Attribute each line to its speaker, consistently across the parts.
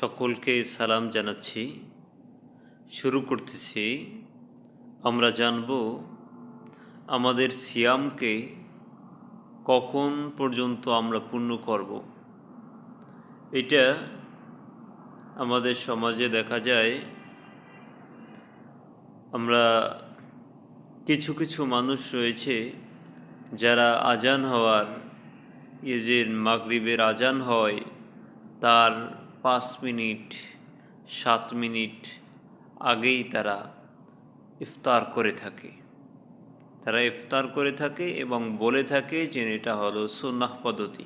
Speaker 1: সকলকে সালাম জানাচ্ছি। শুরু করতেছি। আমরা জানব আমাদের সিয়ামকে কখন পর্যন্ত আমরা পূর্ণ করব। এটা আমাদের সমাজে দেখা যায়। আমরা কিছু কিছু মানুষ রয়েছে যারা আজান হওয়ার যে মাগরিবের আজান হয়, তার পাঁচ মিনিট, সাত মিনিট আগেই তারা ইফতার করে থাকে। তারা ইফতার করে থাকে এবং বলে থাকে যে এটা হলো সুন্নাহ পদ্ধতি।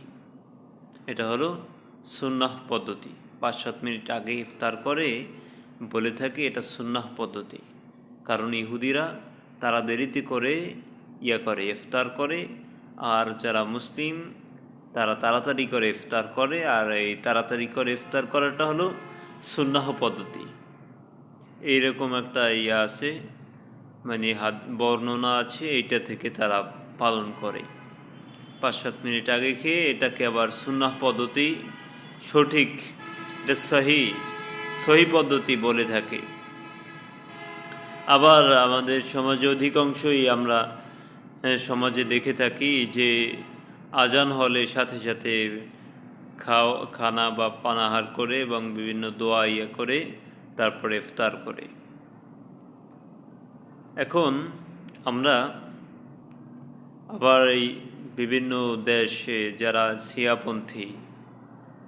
Speaker 1: এটা হলো সুন্নাহ পদ্ধতি। পাঁচ, সাত মিনিট আগে ইফতার করে, বলে থাকে এটা সুন্নাহ পদ্ধতি। কারণ ইহুদিরা তারা দেরিতে করে, ইয়া করে, ইফতার করে। আর যারা মুসলিম তারা তাড়াতাড়ি করে ইফতার করে, আর এই তাড়াতাড়ি করে ইফতার করাটা হলো সুন্নাহ পদ্ধতি। এইরকম একটা ইয়ে আছে মানে হাত বর্ণনা আছে, এইটা থেকে তারা পালন করে। পাঁচ সাত মিনিট আগে খেয়ে এটাকে আবার সুন্নাহ পদ্ধতি সঠিক এটা সহি সহি পদ্ধতি বলে থাকে। আবার আমাদের সমাজে অধিকাংশই আমরা সমাজে দেখে থাকি যে আজান হলে সাথে সাথে খাও, খানা বা পানাহার করে এবং বিভিন্ন দোয়া ইয়ে করে, তারপরে ইফতার করে। এখন আমরা আবার এই বিভিন্ন দেশে যারা সিয়াপন্থী,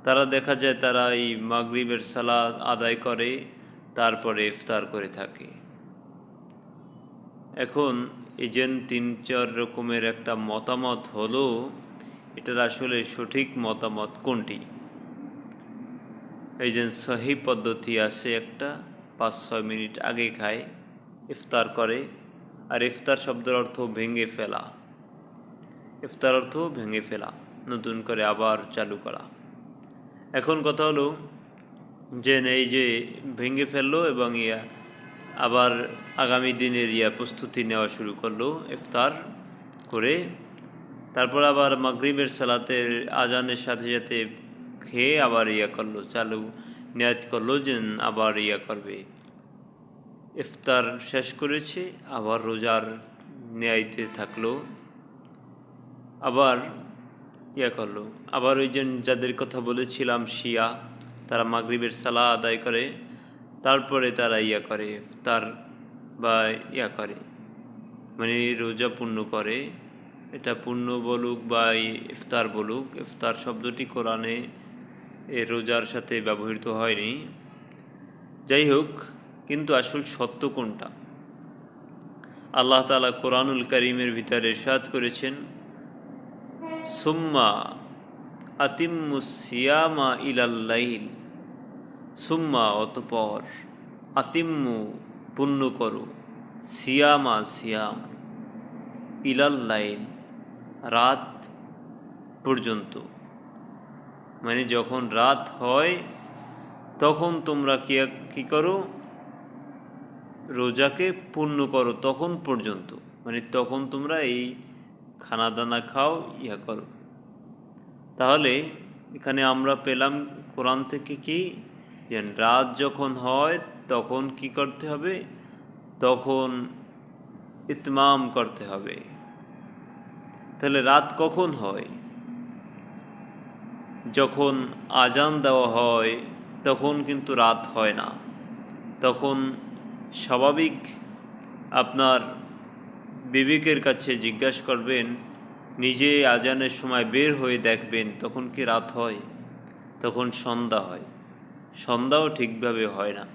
Speaker 1: তারা দেখা যায় তারা এই মাগরিবের সালাদ আদায় করে, তারপরে ইফতার করে থাকে। এখন এই তিন, চার রকমের একটা মতামত হলো এটার আসলে সঠিক মতামত কোনটি? এই যে সহি পদ্ধতি আছে একটা, পাঁচ, ছয় মিনিট আগে খায়, ইফতার করে, আর ইফতার শব্দের অর্থ ভেঙে ফেলা। ইফতার অর্থ ভেঙে ফেলা, নতুন করে আবার চালু করা। এখন কথা হলো, যে এই যে ভেঙে ফেলল এবং ইয়া আবার আগামী দিনের ইয়া প্রস্তুতি নেওয়া শুরু করল, ইফতার করে তারপর আবার মাগরিবের সালাতের আজানের সাথে সাথে খেয়ে আবার ইয়া করল, চালু নিয়াত করল যে আবার ইয়া করবে। ইফতার শেষ করেছে, আবার রোজার ন্যায়তে থাকল, আবার ইয়া করল। আবার ওই যে যাদের কথা বলেছিলাম শিয়া, তারা মাগরিবের সালা আদায় করে, তারপরে তারা ইয়া করে, ইফতার বা ইয়া করে মানে রোজা পূর্ণ করে। এটা পূর্ণ বলুক বা ইফতার বলুক, ইফতার শব্দটি কোরআনে এ রোজার সাথে ব্যবহৃত হয়নি। যাই হোক কিন্তু আসল সত্য কোনটা? আল্লাহ তালা কোরআনুল করিমের ভিতরে সাদ করেছেন, সুম্মা আতিম্মু সিয়ামা ইলাল্লাইল সুম্মা অতপর আতিম্মু পুণ্য করো, সিয়ামা সিয়াম ইলাল্লাইল রাত পর্যন্ত। মানে যখন রাত হয়, তখন তোমরা কি, কী করো? রোজাকে পূর্ণ করো তখন পর্যন্ত। মানে তখন তোমরা এই খানা দানা খাও, ইয়া করো। তাহলে এখানে আমরা পেলাম কোরআন থেকে কি? যে রাত যখন হয়, তখন কি করতে হবে? তখন ইতমাম করতে হবে। তাহলে রাত কখন হয়? যখন আজান দেওয়া হয়, তখন কিন্তু রাত হয় না। তখন স্বাভাবিক আপনার বিবেকের কাছে জিজ্ঞাসা করবেন, নিজে আজানের সময় বের হয়ে দেখবেন, তখন কি রাত হয়? তখন সন্ধ্যা হয়। সন্ধ্যাও ঠিকভাবে হয় না।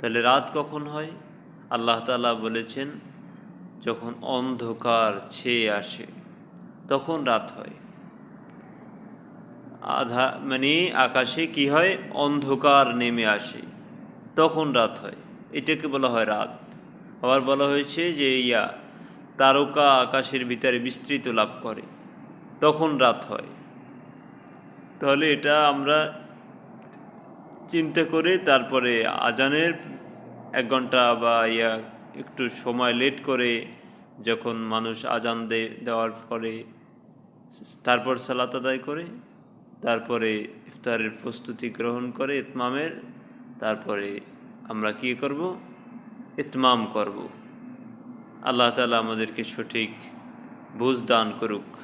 Speaker 1: তাহলে রাত কখন হয়? আল্লাহ তালা বলেছেন, যখন অন্ধকার ছেয়ে আসে। তখন রাত হয়। আধা মানে আকাশে কি হয়? অন্ধকার নেমে আসে। তখন রাত হয়। এটাকে বলা হয় রাত। আবার বলা হয়েছে যে ইয়া তারকা আকাশের ভিতরে বিস্তৃত লাভ করে। তখন রাত হয়। তাহলে এটা আমরা চিন্তা করে তারপরে আজানের এক ঘণ্টা বা ইয়া একটু সময় লেট করে যখন মানুষ আজান দেওয়ার পরে তারপর সালাত আদায় করে, তারপরে ইফতারের প্রস্তুতি গ্রহণ করে ইতমামের, তারপরে আমরা কি করব? ইতমাম করব। আল্লাহ তালা আমাদেরকে সঠিক বুঝ দান করুক।